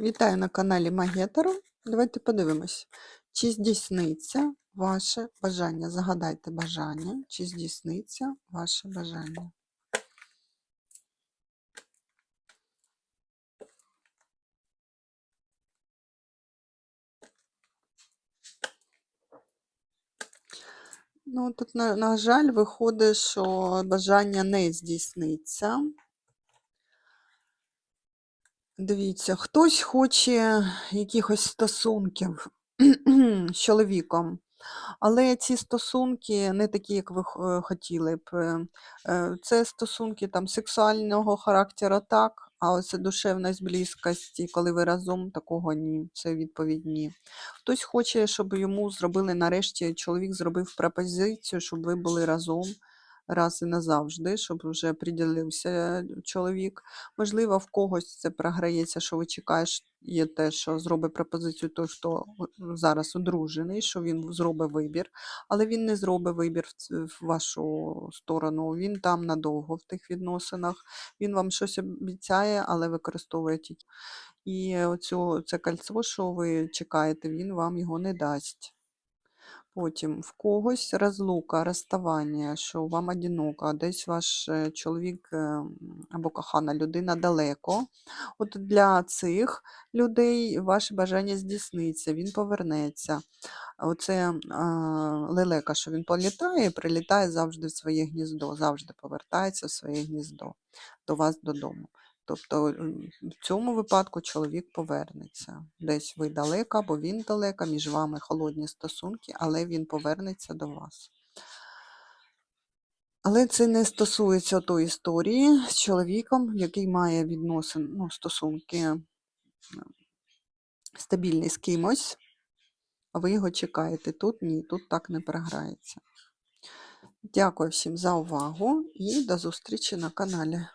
Вітаю на каналі Магетару. Давайте подивимось, чи здійсниться ваше бажання. Загадайте бажання, чи здійсниться ваше бажання. Ну, тут, на, на жаль, виходить, що бажання не здійсниться. Дивіться, хтось хоче якихось стосунків з чоловіком, але ці стосунки не такі, як ви е, хотіли б. Е, е, Це стосунки там сексуального характеру, так, а ось душевність близькості, коли ви разом, такого ні. Це відповідь ні. Хтось хоче, щоб йому зробили нарешті, чоловік зробив пропозицію, щоб ви були разом раз і назавжди, щоб вже приділився чоловік. Можливо, в когось це програється, що ви чекаєш, є те, що зробить пропозицію той, хто зараз одружений, що він зробить вибір, але він не зробить вибір в, в вашу сторону. Він там надовго в тих відносинах. Він вам щось обіцяє, але використовує тільки. І оцю, це кольцо, що ви чекаєте, він вам його не дасть. Потім в когось розлука, розставання, що вам одиноко, десь ваш е, чоловік е, або кохана людина далеко. От для цих людей ваше бажання здійсниться, він повернеться. Оце а, лелека, що він політає, прилітає завжди в своє гніздо, завжди повертається в своє гніздо до вас додому. Тобто в цьому випадку чоловік повернеться. Десь ви далеко, або він далеко, між вами холодні стосунки, але він повернеться до вас. Але це не стосується тої історії з чоловіком, який має відносин, ну, стосунки м, стабільні з кимось, а ви його чекаєте. Тут ні, тут так не програється. Дякую всім за увагу і до зустрічі на каналі.